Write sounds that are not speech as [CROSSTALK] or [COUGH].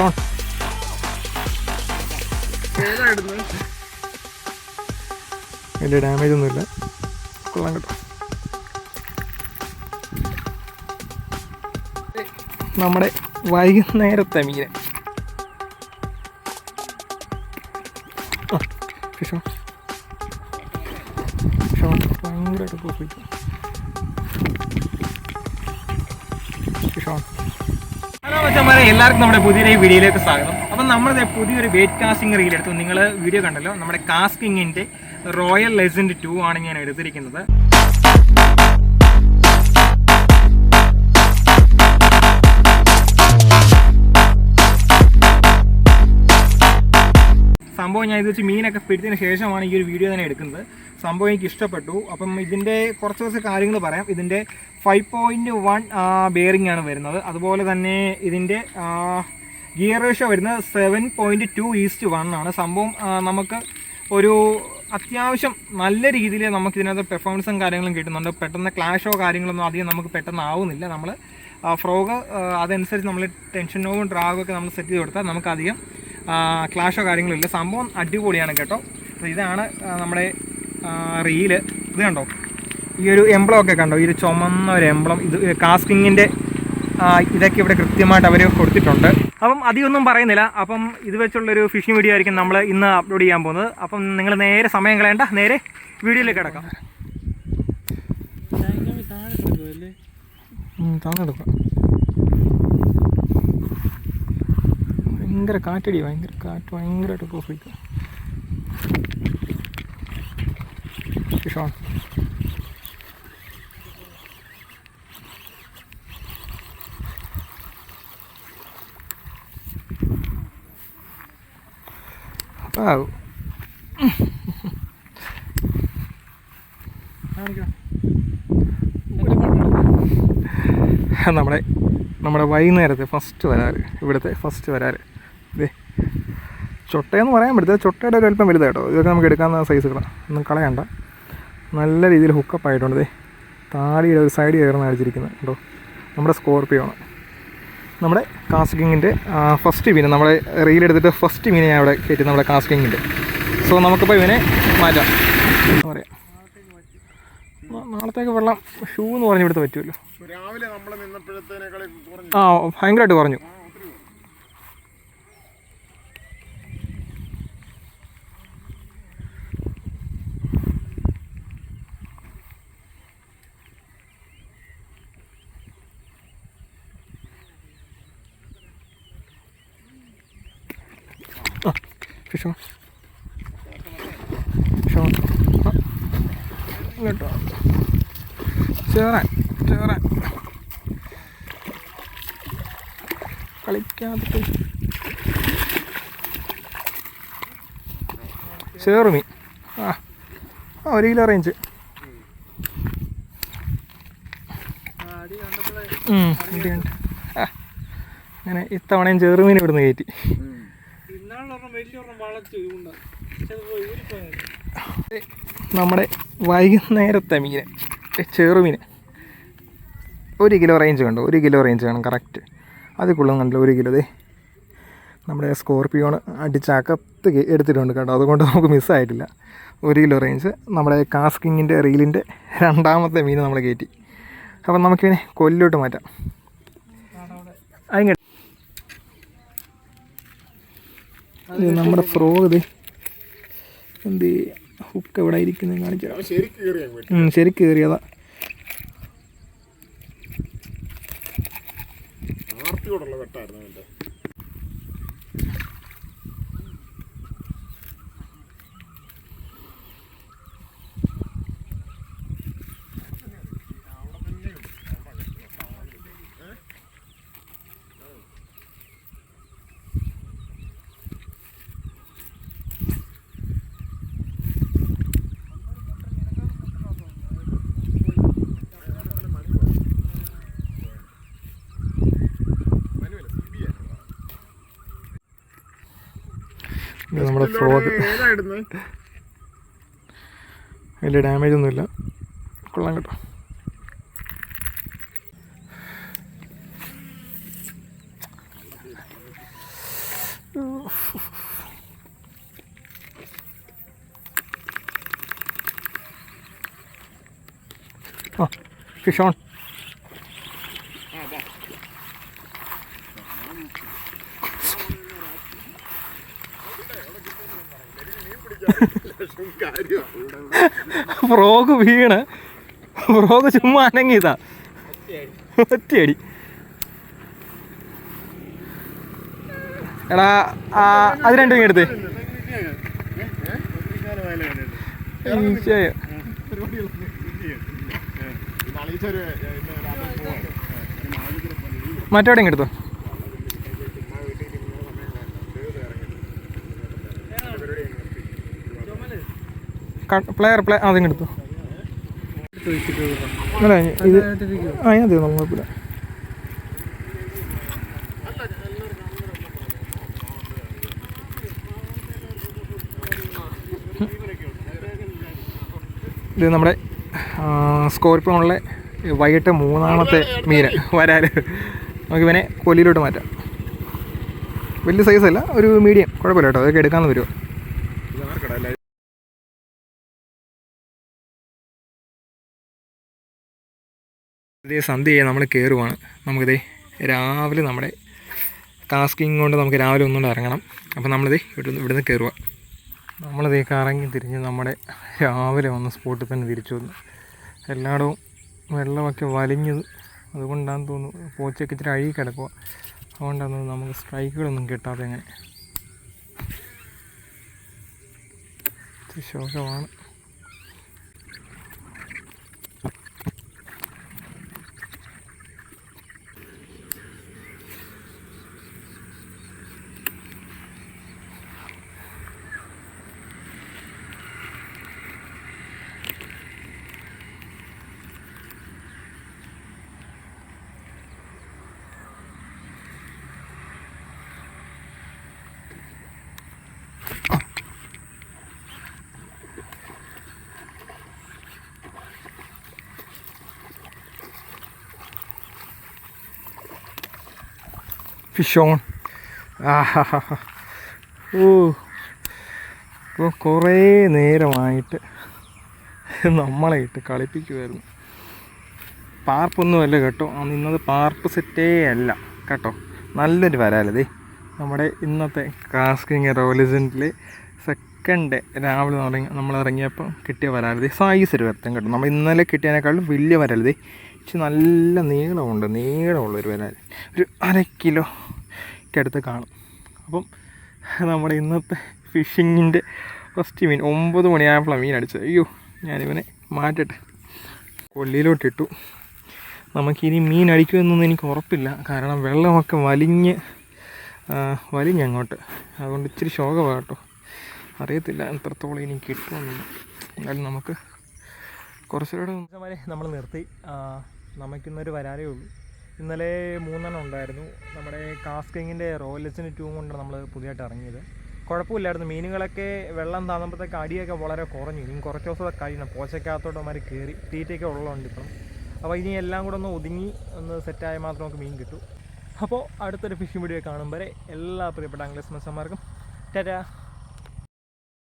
On വലിയ damage ഒന്നുമില്ല കൊള്ളാൻ കേട്ടോ. നമ്മുടെ വൈകുന്നേരത്തെ മീൻ. ഫിഷോ ഫിഷോ ഭയങ്കരമായിട്ട് ഫിഷോ ഹലോ മച്ചന്മാരെ എല്ലാവർക്കും നമ്മുടെ പുതിയൊരു വീഡിയോയിലേക്ക് സ്വാഗതം. അപ്പം നമ്മൾ പുതിയൊരു വെയിറ്റ് കാസ്റ്റിംഗ് റീൽ എടുത്തു നിങ്ങൾ വീഡിയോ കണ്ടല്ലോ? നമ്മുടെ കാസ്റ്റിങ്ങിന്റെ റോയൽ ലെജൻഡ് ടു ആണ് ഞാൻ എടുത്തിരിക്കുന്നത്. സംഭവം ഞാൻ ഇത് വെച്ച് മീനൊക്കെ പിടിച്ചതിന് ശേഷമാണ് ഈ ഒരു വീഡിയോ തന്നെ എടുക്കുന്നത്. സംഭവം എനിക്ക് ഇഷ്ടപ്പെട്ടു. അപ്പം ഇതിന്റെ കുറച്ച് കുറച്ച് കാര്യങ്ങൾ പറയാം. ഇതിന്റെ ഫൈവ് പോയിന്റ് വൺ ബെയറിംഗ് ആണ് വരുന്നത്. അതുപോലെ തന്നെ ഇതിന്റെ ഗിയർ റേഷ്യോ വരുന്നത് seven point two is to one ആണ്. സംഭവം നമുക്ക് ഒരു അത്യാവശ്യം നല്ല രീതിയിൽ നമുക്ക് ഇതിനകത്ത് പെർഫോമൻസും കാര്യങ്ങളും കിട്ടുന്നുണ്ട്. പെട്ടെന്ന് ക്ലാഷോ കാര്യങ്ങളൊന്നും അധികം നമുക്ക് പെട്ടെന്ന് ആവുന്നില്ല. നമ്മൾ ഫ്രോഗ് അതനുസരിച്ച് നമ്മൾ ടെൻഷനോവും ഡ്രാഗും ഒക്കെ നമ്മൾ സെറ്റ് ചെയ്ത് കൊടുത്താൽ നമുക്കധികം ക്ലാഷോ കാര്യങ്ങളോ ഇല്ല. സംഭവം അടിപൊളിയാണ് കേട്ടോ. അപ്പോൾ ഇതാണ് നമ്മുടെ റീൽ. ഇത് കണ്ടോ? ഈ ഒരു എംബ്ലം ഒക്കെ കണ്ടോ? ഈ ഒരു ചുമന്ന ഒരു എംബ്ലം ഇത് കാസ്റ്റിങ്ങിന്റെ ഇതൊക്കെ ഇവിടെ കൃത്യമായിട്ട് അവർ കൊടുത്തിട്ടുണ്ട്. അപ്പം അധികമൊന്നും പറയുന്നില്ല. അപ്പം ഇത് വെച്ചുള്ളൊരു ഫിഷിംഗ് വീഡിയോ ആയിരിക്കും നമ്മൾ ഇന്ന് അപ്ലോഡ് ചെയ്യാൻ പോകുന്നത്. അപ്പം നിങ്ങൾ നേരെ സമയം കളയണ്ട. നേരെ വീഡിയോയിലേക്ക് കിടക്കാം. താന്നെടുക്കാം ഭയങ്കര കാറ്റടി ഭയങ്കര കാറ്റ് ഭയങ്കരമായിട്ട് പ്രോഫിറ്റ് ഫിഷോൺ നമ്മുടെ നമ്മുടെ വൈകുന്നേരത്തെ ഫസ്റ്റ് വരാറ് ഇവിടുത്തെ ഫസ്റ്റ് വരാറ്. ചൊട്ടയെന്ന് പറയാൻ പറ്റില്ല ചൊട്ടയുടെ ഒരു അല്പം വലുതായിട്ടോ ഇതൊക്കെ നമുക്ക് എടുക്കാവുന്ന സൈസുകളാണ് ഒന്നും കളയണ്ട. നല്ല രീതിയിൽ ഹുക്കപ്പ് ആയിട്ടുണ്ട്. താടിയുടെ ഒരു സൈഡ് കയറുന്ന അടിച്ചിരിക്കുന്നത് കേട്ടോ. നമ്മുടെ സ്കോർപ്പിയോ ആണ്. നമ്മുടെ കാസ്റ്റിങ്ങിന്റെ ഫസ്റ്റ് മീൻ നമ്മളെ റീൽ എടുത്തിട്ട് ഫസ്റ്റ് മീനെ ഞാൻ അവിടെ കയറ്റി നമ്മുടെ കാസ്റ്റിങ്ങിന്റെ സോ നമുക്കിപ്പോൾ ഇവനെ മാറ്റാം. എന്താ പറയുക നാളത്തേക്ക് വെള്ളം ഷൂ എന്ന് പറഞ്ഞ് ഇവിടുത്തെ പറ്റുമല്ലോ. രാവിലെ നമ്മൾ ആ ഭയങ്കരമായിട്ട് കുറഞ്ഞു ആ ഫിഷോ ഫിഷോ കേട്ടോ ചേറാൻ ചേറാൻ കളിക്കാത്ത ചേറുമീ ആ. ഒരു കിലോ റേഞ്ച് അങ്ങനെ ഇത്തവണയും ചെറുമീൻ ഇവിടുന്ന് കയറ്റി. നമ്മുടെ വൈകുന്നേരത്തെ മീൻ ചെറുമീൻ ഒരു കിലോ റേഞ്ച് കണ്ടു? ഒരു കിലോ റേഞ്ച് വേണം കറക്റ്റ് അതിക്കുള്ളും കണ്ടല്ലോ ഒരു കിലോ. ദേ നമ്മുടെ സ്കോർപ്പിയോൺ അടിച്ചകത്ത് എടുത്തിട്ടുണ്ട് കേട്ടോ. അതുകൊണ്ട് നമുക്ക് മിസ്സായിട്ടില്ല ഒരു കിലോ റേഞ്ച് നമ്മുടെ കാസ്കിങ്ങിന്റെ റീലിന്റെ രണ്ടാമത്തെ മീൻ നമ്മൾ കയറ്റി അപ്പം നമുക്കിതിനെ കൊല്ലോട്ട് മാറ്റാം. അതിങ്ങ നമ്മുടെ ഫ്രോഗ് ഇത് എന്ത്? ഹുക്ക് എവിടെ ഇരിക്കുന്നത് കാണിച്ചു ശരിക്ക് കയറിയതാ. നമ്മുടെ ഫ്രോഗ് വലിയ ഡാമേജ് ഒന്നുമില്ല. കൊള്ളാം കേട്ടോ. ആ ഫിഷ് ഓൺ [LAUGHS] ഫ്രോഗ് വീണ്. ഫ്രോഗ് ചുമ്മാ അനങ്ങിയതാ. ഒറ്റയടി. എടാ ആ, അത് രണ്ടും എടുത്ത്. മറ്റോടെ എടുത്തോ? പ്ലെയർ പ്ലേ അതിങ്ങ് എടുത്തു. അല്ല ഇത് ആ ഞാൻ തീർന്നു കുഴപ്പമില്ല. ഇത് നമ്മുടെ സ്കോർപ്പിയോണിലെ വൈകിട്ട് മൂന്നാമത്തെ മീൻ വരാൽ നമുക്ക് ഇവനെ കൊല്ലിയിലോട്ട് മാറ്റാം. വലിയ സൈസല്ല ഒരു മീഡിയം കുഴപ്പമില്ല കേട്ടോ അതൊക്കെ എടുക്കാമെന്ന് വരുമോ ഇതേ സന്ധ്യയെ നമ്മൾ കയറുവാണ് നമുക്കിതേ രാവിലെ നമ്മുടെ ടാസ്കിങ് കൊണ്ട് നമുക്ക് രാവിലെ ഒന്നുകൂടെ ഇറങ്ങണം. അപ്പോൾ നമ്മളിതേ ഇവിടുന്ന് ഇവിടുന്ന് കയറുക നമ്മളിതേ കറങ്ങി തിരിഞ്ഞ് നമ്മുടെ രാവിലെ വന്ന സ്പോട്ടിൽ തന്നെ തിരിച്ചു വന്നു. എല്ലായിടവും വെള്ളമൊക്കെ വലിഞ്ഞത് അതുകൊണ്ടാണെന്ന് തോന്നുന്നു പോച്ചയൊക്കെ ഇച്ചിരി അഴുകി കിടക്കുക അതുകൊണ്ടാണ് നമുക്ക് സ്ട്രൈക്കുകളൊന്നും കിട്ടാതെ അങ്ങനെ. ശോകമാണ്. ഫിഷ് ഓൺ ഓ ഇപ്പോൾ കുറേ നേരമായിട്ട് നമ്മളെ ഇട്ട് കളിപ്പിക്കുമായിരുന്നു പാർപ്പൊന്നുമല്ല കേട്ടോ. നിന്നത് പാർപ്പ് സെറ്റേ അല്ല. കേട്ടോ? നല്ലൊരു വരാലതേ നമ്മുടെ ഇന്നത്തെ കാസ്കിങ് റോലിസിന്റെ സെക്കൻഡ് ഡേ രാവിലെ തുടങ്ങി നമ്മൾ ഇറങ്ങിയപ്പോൾ കിട്ടിയ വരാലതി. സൈസ് ഒരു വരത്തം കിട്ടും. നമ്മൾ ഇന്നലെ കിട്ടിയതിനേക്കാളും വലിയ വരാലതി. പക്ഷെ നല്ല നീളമുണ്ട്. നീളമുള്ള ഒരു വരാൽ ഒരു അര കിലോ അടുത്ത് കാണും. അപ്പം നമ്മുടെ ഇന്നത്തെ ഫിഷിങ്ങിന്റെ ഫസ്റ്റ് മീൻ ഒമ്പത് മണിയായപ്പോഴാണ് മീൻ അടിച്ചത്. അയ്യോ ഞാനിവനെ മാറ്റട്ടെ. കൊല്ലിയിലോട്ടിട്ടു നമുക്കിനി മീൻ അടിക്കുമെന്നൊന്നും എനിക്ക് ഉറപ്പില്ല. കാരണം വെള്ളമൊക്കെ വലിഞ്ഞ് വലിഞ്ഞങ്ങോട്ട് അതുകൊണ്ട് ഇച്ചിരി ശോകമാണ് കേട്ടോ. അറിയത്തില്ല എത്രത്തോളം ഇനി കിട്ടുമെന്ന്. എന്നാലും നമുക്ക് കുറച്ചുകൂടെ നമ്മൾ നിർത്തി. നമുക്കിന്നൊരു വരാറേ ഉള്ളൂ. ഇന്നലെ മൂന്നെണ്ണം ഉണ്ടായിരുന്നു. നമ്മുടെ കാസ്കിങ്ങിന്റെ റോയലസിന് ടൂ കൊണ്ട് നമ്മൾ പുതിയതായിട്ട് ഇറങ്ങിയത്. കുഴപ്പമില്ലായിരുന്നു. മീനുകളൊക്കെ വെള്ളം താന്നുമ്പോഴത്തേക്ക് അടിയൊക്കെ വളരെ കുറഞ്ഞു. ഇനി കുറച്ച് ദിവസം കഴിയണം. പോച്ചക്കകത്തോട്ട് അവന്മാർ കയറി തീറ്റയൊക്കെ ഉള്ളതുകൊണ്ട് ഇപ്പം. അപ്പോൾ ഇനി എല്ലാം കൂടെ ഒന്ന് ഒതുങ്ങി ഒന്ന് സെറ്റായാൽ മാത്രം നമുക്ക് മീൻ കിട്ടും. അപ്പോൾ അടുത്തൊരു ഫിഷിംഗ് വീഡിയോ കാണും വരെ എല്ലാ പ്രിയപ്പെട്ട അംഗ്ലസ് മത്സന്മാർക്കും ടാറ്റാ.